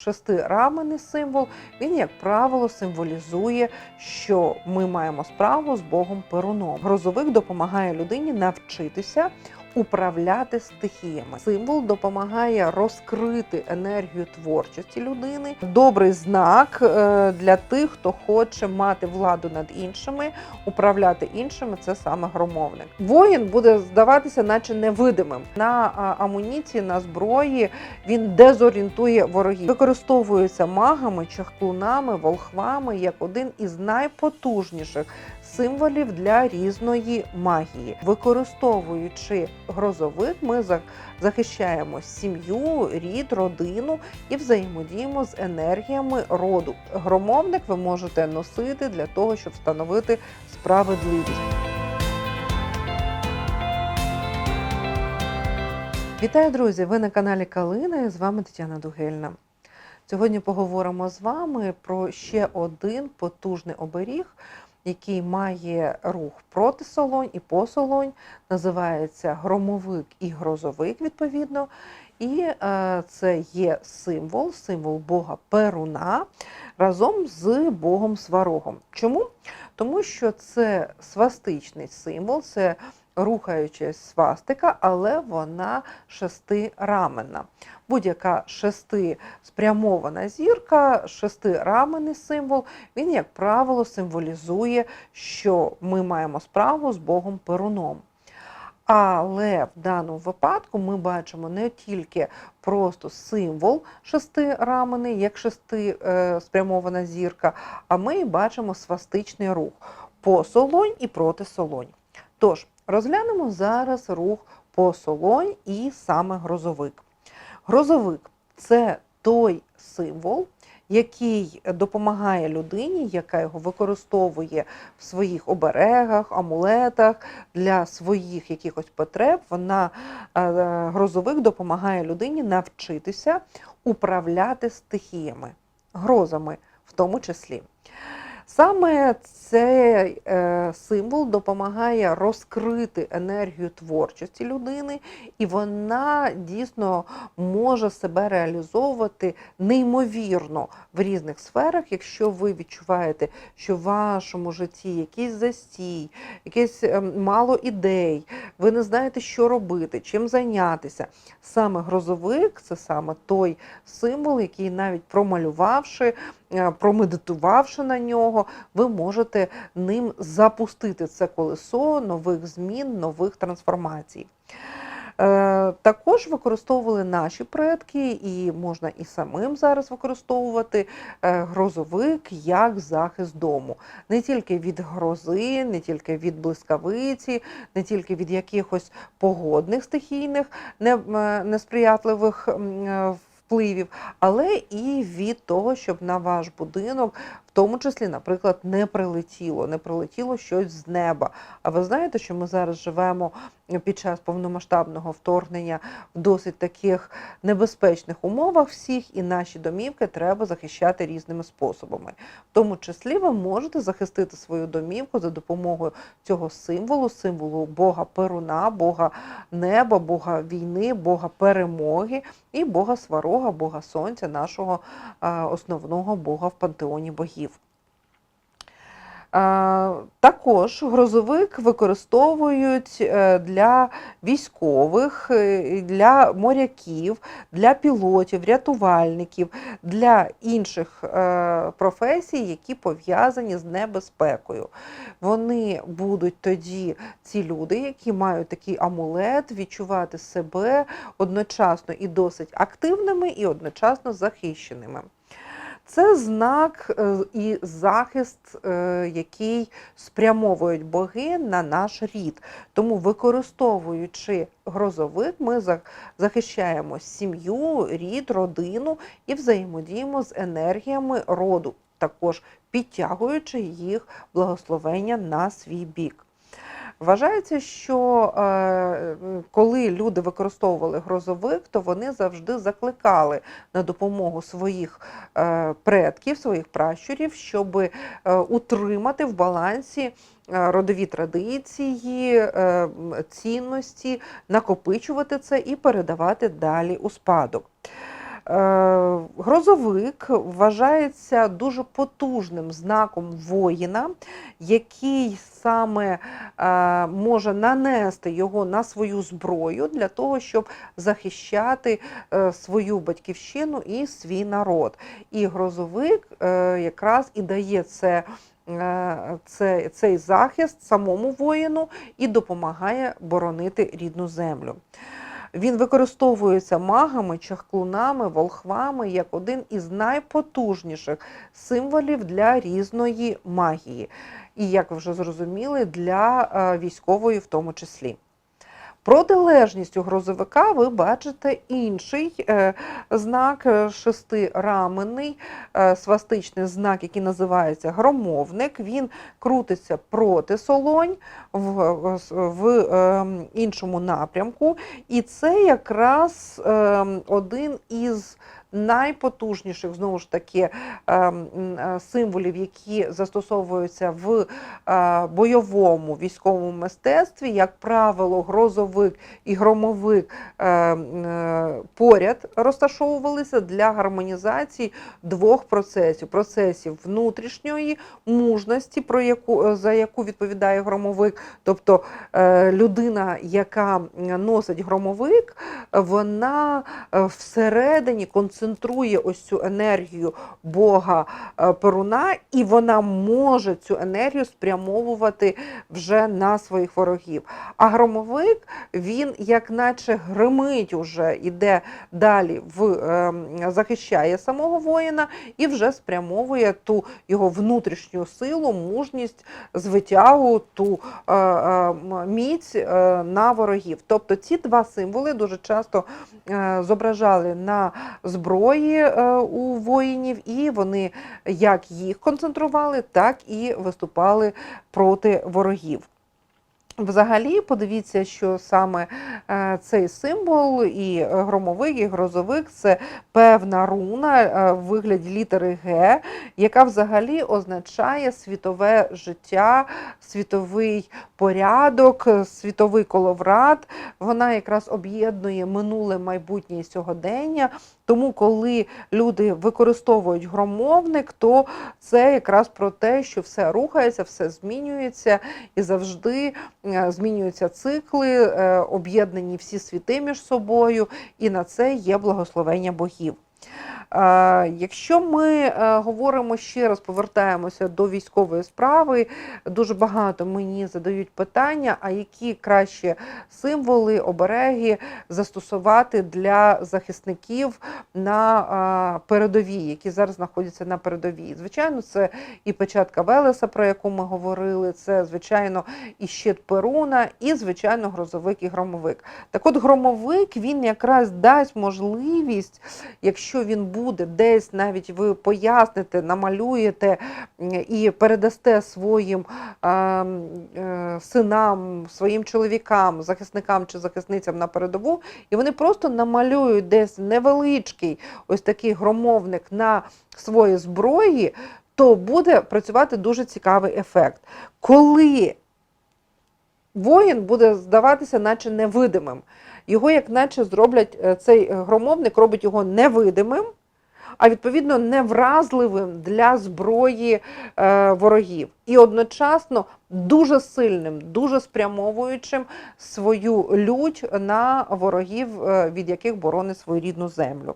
Шестирамений символ, він, як правило, символізує, що ми маємо справу з Богом Перуном. Грозовик допомагає людині навчитися управляти стихіями. Символ допомагає розкрити енергію творчості людини. Добрий знак е, для тих, хто хоче мати владу над іншими, управляти іншими. Це саме громовник. Воїн буде здаватися, наче невидимим. На амуніції, на зброї він дезорієнтує ворогів. Використовується магами, чахлунами, волхвами як один із найпотужніших символів для різної магії. Використовуючи грозовик, ми захищаємо сім'ю, рід, родину і взаємодіємо з енергіями роду. Громовник ви можете носити для того, щоб встановити справедливість. Вітаю, друзі! Ви на каналі Калина і з вами Тетяна Дугельна. Сьогодні поговоримо з вами про ще один потужний оберіг, який має рух проти солонь і по солонь. Називається громовик і грозовик, відповідно. І е, це є символ, символ Бога Перуна разом з Богом Сварогом. Чому? Тому що це свастичний символ, це рухаюча свастика, але вона шестираменна. Будь-яка шестиспрямована зірка, шестираменний символ, він, як правило, символізує, що ми маємо справу з Богом Перуном. Але в даному випадку ми бачимо не тільки просто символ шестирамений, як шестиспрямована зірка, а ми бачимо свастичний рух по солонь і проти солонь. Тож, розглянемо зараз рух по солонь і саме грозовик. Грозовик це той символ, який допомагає людині, яка його використовує в своїх оберегах, амулетах для своїх якихось потреб. Вона е, грозовик допомагає людині навчитися управляти стихіями, грозами в тому числі. Саме цей е, символ допомагає розкрити енергію творчості людини, і вона дійсно може себе реалізовувати неймовірно в різних сферах, якщо ви відчуваєте, що в вашому житті якийсь застій, якесь е, мало ідей, ви не знаєте, що робити, чим зайнятися. Саме грозовик це саме той символ, який навіть промалювавши, е, промедитувавши на нього, ви можете ним запустити це колесо нових змін, нових трансформацій. Е, Також використовували наші предки, і можна і самим зараз використовувати е, грозовик як захист дому. Не тільки від грози, не тільки від блискавиці, не тільки від якихось погодних стихійних е, несприятливих впливів, але і від того, щоб на ваш будинок, тому числі, наприклад, не прилетіло, не прилетіло щось з неба. А ви знаєте, що ми зараз живемо під час повномасштабного вторгнення в досить таких небезпечних умовах всіх, і наші домівки треба захищати різними способами. В тому числі ви можете захистити свою домівку за допомогою цього символу, символу Бога Перуна, Бога неба, Бога війни, Бога перемоги і Бога Сварога, Бога Сонця, нашого основного Бога в пантеоні богів. А, Також грозовик використовують е, для військових, е, для моряків, для пілотів, рятувальників, для інших е, професій, які пов'язані з небезпекою. Вони будуть тоді, ці люди, які мають такий амулет, відчувати себе одночасно і досить активними, і одночасно захищеними. Це знак е, і захист, е, який спрямовують боги на наш рід. Тому, використовуючи грозовик, ми захищаємо сім'ю, рід, родину і взаємодіємо з енергіями роду, також підтягуючи їх благословення на свій бік. Вважається, що е, коли люди використовували грозовик, то вони завжди закликали на допомогу своїх е, предків, своїх пращурів, щоб е, утримати в балансі родові традиції, цінності, накопичувати це і передавати далі у спадок. Е, Грозовик вважається дуже потужним знаком воїна, який саме е, може нанести його на свою зброю для того, щоб захищати е, свою батьківщину і свій народ. І грозовик якраз і дає це. це- Цей захист самому воїну і допомагає боронити рідну землю. Він використовується магами, чахклунами, волхвами як один із найпотужніших символів для різної магії, і, як ви вже зрозуміли, для е, військової в тому числі. Протилежністю грозовика ви бачите інший е, знак е, шестираменний е, свастичний знак, який називається громовник. Він крутиться проти солонь в, в, іншому напрямку. І це якраз е, один із найпотужніших знову ж таки е, м, е, символів, які застосовуються в е, бойовому військовому мистецтві, як правило, грозовик і громовик е, м, е, поряд розташовувалися для гармонізації двох процесів: процесів внутрішньої мужності, про яку за яку відповідає громовик, тобто людина, яка носить громовик, вона всередині концентрує ось цю енергію Бога е, Перуна, і вона може цю енергію спрямовувати вже на своїх ворогів. А громовик, він як наче гримить уже, іде далі, в, е, захищає самого воїна і вже спрямовує ту його внутрішню силу, мужність, звитягу, ту е, міць на ворогів. Тобто ці два символи дуже часто зображали на зброї е, у воїнів, і вони як їх концентрували, так і виступали проти ворогів. Взагалі, подивіться, що саме е, цей символ, і громовик, і грозовик це певна руна е, в вигляді літери Г, яка взагалі означає світове життя, світовий порядок, е, світовий коловрат. Вона якраз об'єднує минуле, майбутнє і сьогодення. Тому, коли люди використовують громовник, то це якраз про те, що все рухається, все змінюється і завжди е, змінюються цикли, е, об'єднані всі світи між собою, і на це є благословення богів. Якщо ми е, говоримо ще раз, повертаємося до військової справи, дуже багато мені задають питання, а які краще символи, обереги застосувати для захисників на передовій, які зараз знаходяться на передовій. Звичайно, це і печатка Велеса, про яку ми говорили, це, звичайно, і щит Перуна, і, звичайно, грозовик і громовик. Так от громовик він якраз дасть можливість, якщо він буде десь, навіть ви поясните, намалюєте і передасте своїм е, е, синам, своїм чоловікам, захисникам чи захисницям на передову, і вони просто намалюють десь невеличкий ось такий громовник на свої зброї, то буде працювати дуже цікавий ефект. Коли воїн буде здаватися, наче невидимим. Його, як наче, зроблять е, цей громовник, робить його невидимим, а відповідно невразливим для зброї е, ворогів. І одночасно дуже сильним, дуже спрямовуючим свою лють на ворогів, е, від яких боронить свою рідну землю.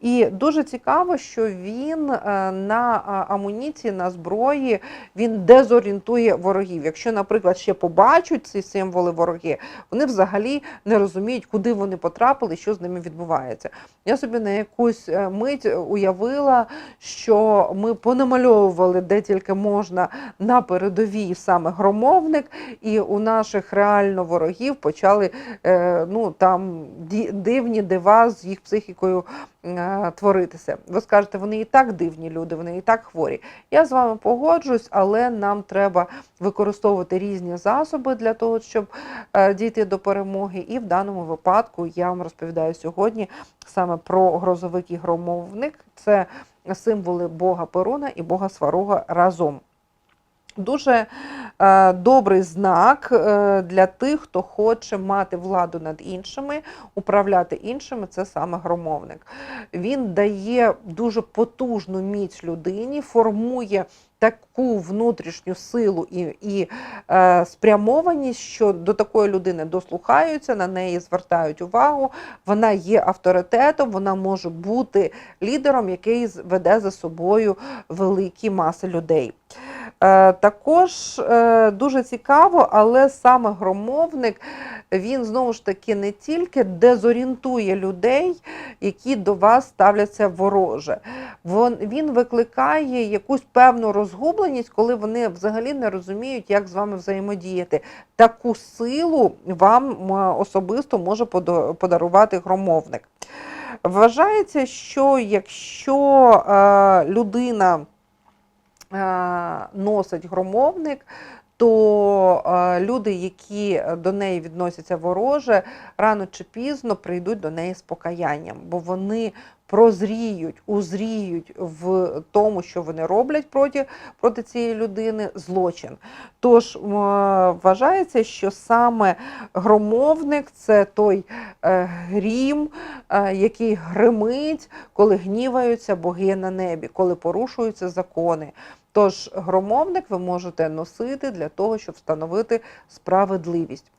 І дуже цікаво, що він е, на амуніції, на зброї він дезорієнтує ворогів. Якщо, наприклад, ще побачать ці символи вороги, вони взагалі не розуміють, куди вони потрапили, що з ними відбувається. Я собі на якусь е, мить уявила, що ми понамальовували де тільки можна на передовій саме громовник, і у наших реально ворогів почали е, ну, там дивні дива з їх психікою е, творитися. Ви скажете, вони і так дивні люди, вони і так хворі. Я з вами погоджуюсь, але нам треба використовувати різні засоби для того, щоб е, дійти до перемоги. І в даному випадку я вам розповідаю сьогодні саме про грозовик і громовник. Це символи Бога Перуна і Бога Сварога разом. Дуже е, добрий знак е, для тих, хто хоче мати владу над іншими, управляти іншими. Це саме громовник. Він дає дуже потужну міць людині, формує таку внутрішню силу і, і е, спрямованість, що до такої людини дослухаються, на неї звертають увагу. Вона є авторитетом, вона може бути лідером, який веде за собою великі маси людей. Е, Також е, дуже цікаво, але саме громовник він знову ж таки не тільки дезорієнтує людей, які до вас ставляться вороже. Він викликає якусь певну розгубленість, коли вони взагалі не розуміють, як з вами взаємодіяти. Таку силу вам особисто може подарувати громовник. Вважається, що якщо е, людина носить громовник, то е, люди, які до неї відносяться вороже, рано чи пізно прийдуть до неї з покаянням, бо вони прозріють, узріють в тому, що вони роблять проти, проти цієї людини, злочин. Тож вважається, що саме громовник це той е, грім, е, який гримить, коли гніваються боги на небі, коли порушуються закони. Тож громовник ви можете носити для того, щоб встановити справедливість.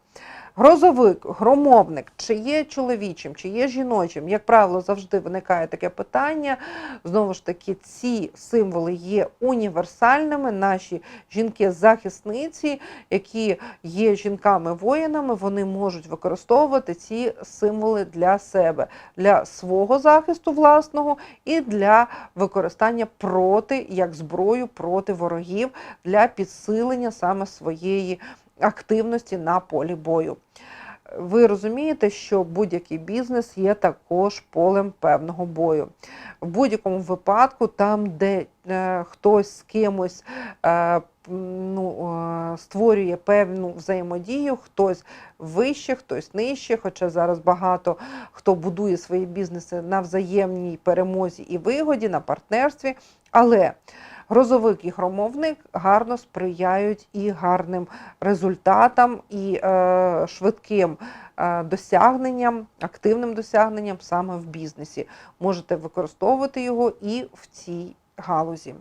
Грозовик, громовник, чи є чоловічим, чи є жіночим, як правило, завжди виникає таке питання. Знову ж таки, ці символи є універсальними. Наші жінки-захисниці, які є жінками-воїнами, вони можуть використовувати ці символи для себе, для свого захисту власного і для використання проти як зброю проти ворогів для підсилення саме своєї активності на полі бою. Ви розумієте, що будь-який бізнес є також полем певного бою. В будь-якому випадку, там, де е, хтось з кимось е, ну, е, створює певну взаємодію, хтось вище, хтось нижче, хоча зараз багато хто будує свої бізнеси на взаємній перемозі і вигоді, на партнерстві. Але грозовик і громовник гарно сприяють і гарним результатам, і е, швидким е, досягненням, активним досягненням саме в бізнесі. Можете використовувати його і в цій галузі.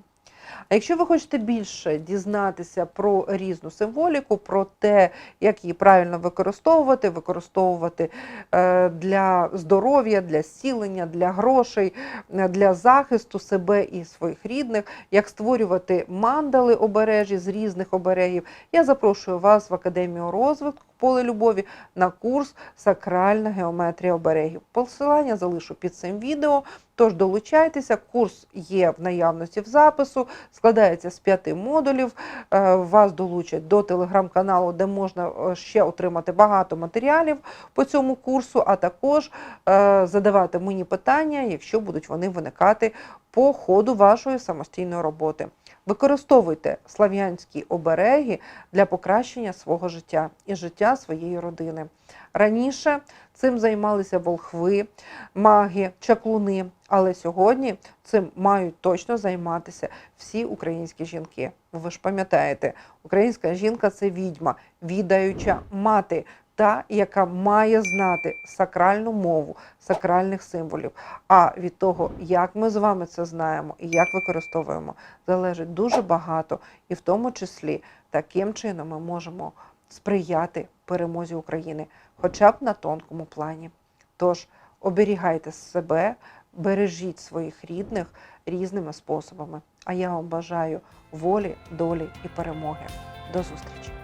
А якщо ви хочете більше дізнатися про різну символіку, про те, як її правильно використовувати, використовувати е, для здоров'я, для зцілення, для грошей, е, для захисту себе і своїх рідних, як створювати мандали обережі з різних оберегів, я запрошую вас в Академію розвитку поле любові на курс Сакральна геометрія оберегів. Посилання залишу під цим відео. Тож долучайтеся, курс є в наявності в запису, складається з п'яти модулів. Е, Вас долучать до телеграм-каналу, де можна е, ще отримати багато матеріалів по цьому курсу, а також е, задавати мені питання, якщо будуть вони виникати по ходу вашої самостійної роботи. Використовуйте слав'янські обереги для покращення свого життя і життя своєї родини. Раніше цим займалися волхви, маги, чаклуни, але сьогодні цим мають точно займатися всі українські жінки. Ви ж пам'ятаєте, українська жінка це відьма, відаюча мати. Та, яка має знати сакральну мову сакральних символів. А від того, як ми з вами це знаємо і як використовуємо, залежить дуже багато, і в тому числі таким чином ми можемо сприяти перемозі України, хоча б на тонкому плані. Тож оберігайте себе, бережіть своїх рідних різними способами. А я вам бажаю волі, долі і перемоги. До зустрічі!